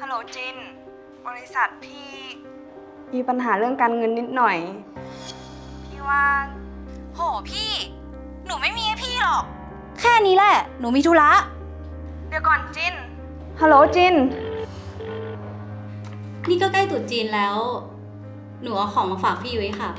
ฮัลโหลจิน บริษัทพี่มีปัญหาเรื่องการเงินนิดหน่อย พี่ว่าโหพี่ หนูไม่มีให้พี่หรอก แค่นี้แหละ หนูมีธุระ เดี๋ยวก่อนจิน ฮัลโหลจิน นี่ก็ใกล้ตรุษจีนแล้ว หนูเอาของมาฝากพี่ยุ้ยค่ะ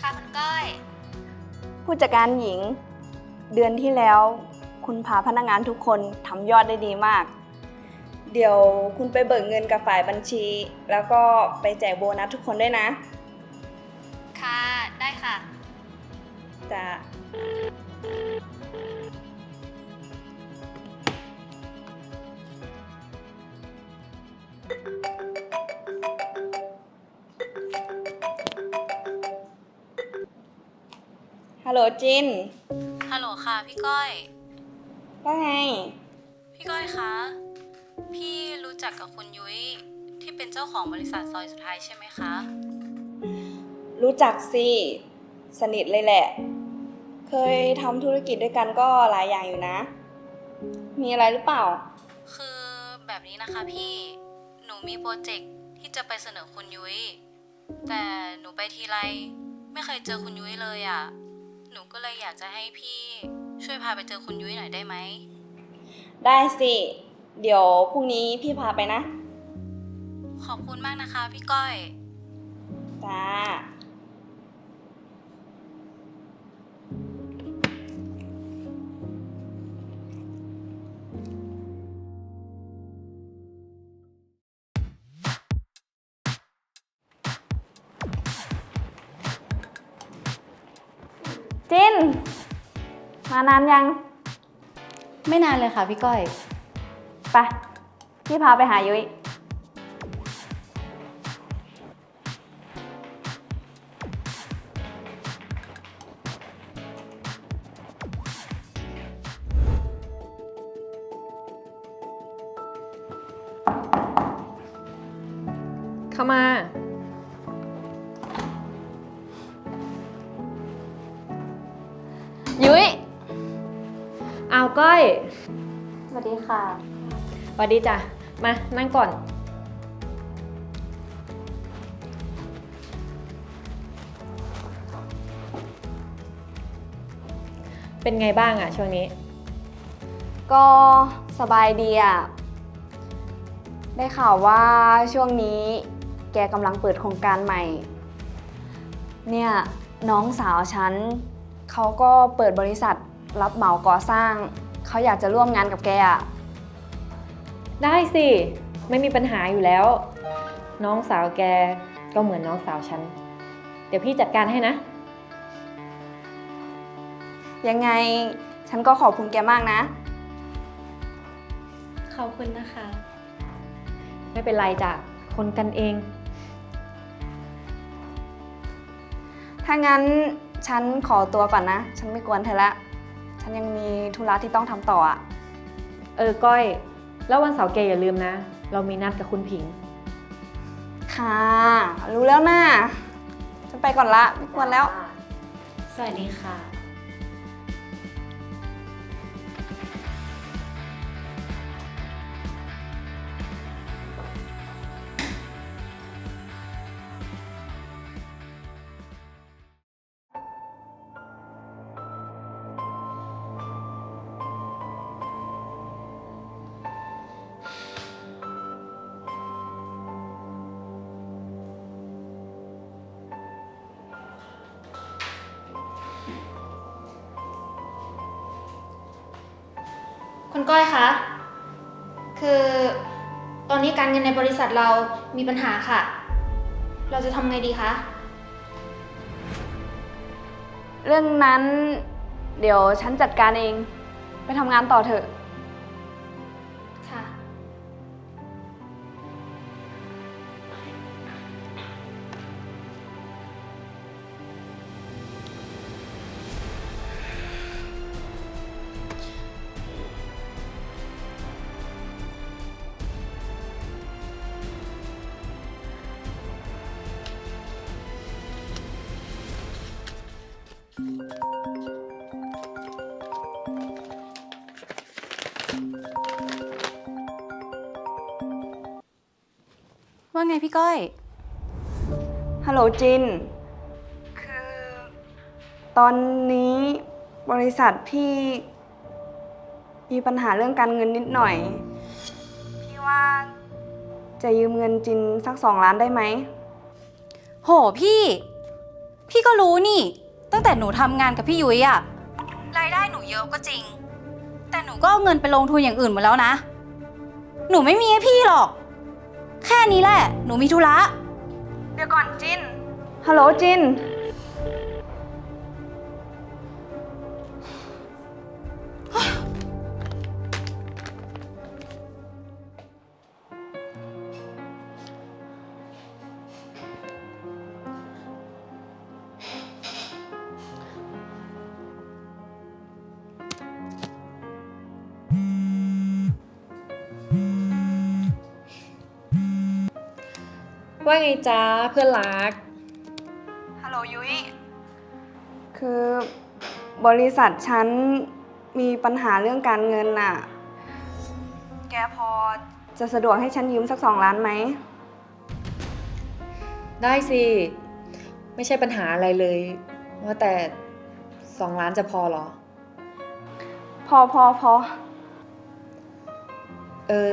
ค่ะคุณก้อย ผู้จัดการหญิง เดือนที่แล้ว คุณพาพนักงานทุกคนทำยอดได้ดีมาก เดี๋ยวคุณไปเบิกเงินกับฝ่ายบัญชี แล้วก็ไปแจกโบนัสทุกคนด้วยนะ ค่ะ ได้ค่ะ จะ ฮัลโหลจิน ฮัลโหลค่ะ พี่ก้อย ว่าไง พี่ก้อยคะ พี่รู้จักกับคุณยุ้ยที่เป็นเจ้าของบริษัทซอยสุดท้ายใช่ไหมคะ รู้จักสิ สนิทเลยแหละ เคยทำธุรกิจด้วยกันก็หลายอย่างอยู่นะ มีอะไรหรือเปล่า คือแบบนี้นะคะพี่ หนูมีโปรเจกต์ที่จะไปเสนอคุณยุ้ย แต่หนูไปทีไร ไม่เคยเจอคุณยุ้ยเลยอะ่ะห นูก็เลยอยากจะให้พี่ช่วยพาไปเจอคุณยุ้ยหน่อยได้ไหม ได้สิ เดี๋ยวพรุ่งนี้พี่พาไปนะ ขอบคุณมากนะคะพี่ก้อย จ้า จิน มานานยัง ไม่นานเลยค่ะพี่ก้อย ไป พี่พาไปหายุ้ย เข้ามา ก้อยสวัสดีค่ะ สวัสดีจ้ะ มานั่งก่อน เป็นไงบ้างอะช่วงนี้ ก็สบายดีอะ ได้ข่าวว่าช่วงนี้แกกำลังเปิดโครงการใหม่ เนี่ยน้องสาวฉันเขาก็เปิดบริษัทรับเหมาก่อสร้าง เขาอยากจะร่วมงานกับแกอะได้สิ ไม่มีปัญหาอยู่แล้ว น้องสาวแกก็เหมือนน้องสาวฉัน เดี๋ยวพี่จัดการให้นะ ยังไงฉันก็ขอบคุณแกมากนะ ขอบคุณนะคะ ไม่เป็นไรจ้ะคนกันเอง ถ้างั้นฉันขอตัวก่อนนะ ฉันไม่กวนเธอละ ฉันยังมีธุระที่ต้องทำต่ออะเออก้อย แล้ววันเสาร์แกอย่าลืมนะ เรามีนัดกับคุณผิง ค่ะ รู้แล้วนะฉันไปก่อนละไม่กวนแล้ว สวัสดีค่ะ ก้อยคะ คือตอนนี้การเงินในบริษัทเรามีปัญหาค่ะ เราจะทำไงดีคะ เรื่องนั้น เดี๋ยวฉันจัดการเอง ไปทำงานต่อเถอะ ว่าไงพี่ก้อย ฮัลโหลจิน คือ ตอนนี้บริษัทพี่ มีปัญหาเรื่องการเงินนิดหน่อย พี่ว่าจะยืมเงินจินสักสองล้านได้ไหม โหพี่ พี่ก็รู้นี่ ตั้งแต่หนูทำงานกับพี่ยุ้ยอะรายได้หนูเยอะก็จริง แต่หนูก็เอาเงินไปลงทุนอย่างอื่นหมดแล้วนะ หนูไม่มีให้พี่หรอก แค่นี้แหละ หนูมีธุระ เดี๋ยวก่อนจิน ฮัลโหลจิน ว่าไงจ้าเพื่อนรัก ฮัลโหลยุ้ย คือบริษัทฉันมีปัญหาเรื่องการเงินน่ะ แกพอจะสะดวกให้ฉันยืมสักสองล้านไหม ได้สิ ไม่ใช่ปัญหาอะไรเลย ว่าแต่สองล้านจะพอเหรอ พอพอพอ เออ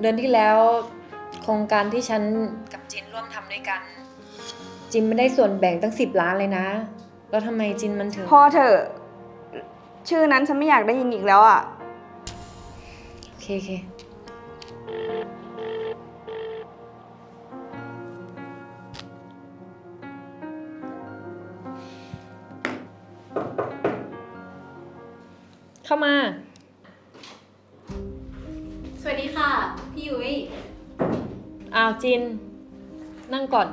เดือนที่แล้ว โครงการที่ฉันกับจินร่วมทำด้วยกัน จินไม่ได้ส่วนแบ่งตั้งสิบล้านเลยนะ แล้วทำไมจินมันถึง พอเถอะ ชื่อนั้นฉันไม่อยากได้ยินอีกแล้วอะ โอเคโอเคเข้ามา อ้าวจิน นั่งก่อน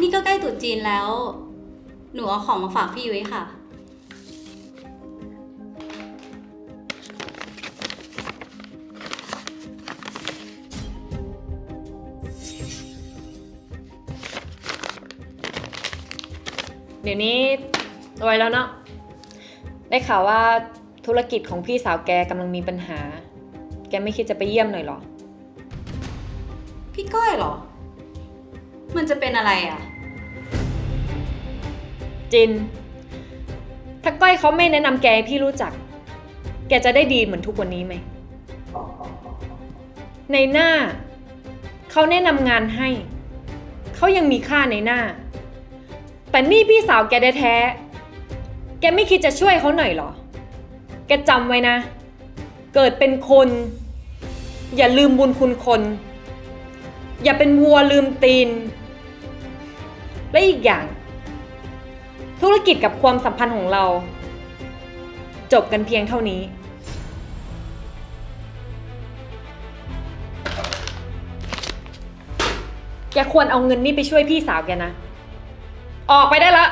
นี่ก็ใกล้ตรุษจีนแล้ว หนูเอาของมาฝากพี่ยุ้ยค่ะ เดี๋ยวนี้รวยแล้วเนาะได้ข่าวว่า ธุรกิจของพี่สาวแกกำลังมีปัญหา แกไม่คิดจะไปเยี่ยมหน่อยเหรอ พี่ก้อยเหรอ มันจะเป็นอะไรอะ จิน ถ้าก้อยเขาไม่แนะนำแกให้พี่รู้จัก แกจะได้ดีเหมือนทุกวันนี้ไหม ในหน้า เขาแนะนำงานให้ เขายังมีค่าในหน้า แต่นี่พี่สาวแกแท้ๆแกไม่คิดจะช่วยเขาหน่อยเหรอ แกจำไว้นะ เกิดเป็นคน อย่าลืมบุญคุณคน อย่าเป็นวัวลืมตีน และอีกอย่าง ธุรกิจกับความสัมพันธ์ของเรา จบกันเพียงเท่านี้ แกควรเอาเงินนี่ไปช่วยพี่สาวแกนะ ออกไปได้ละ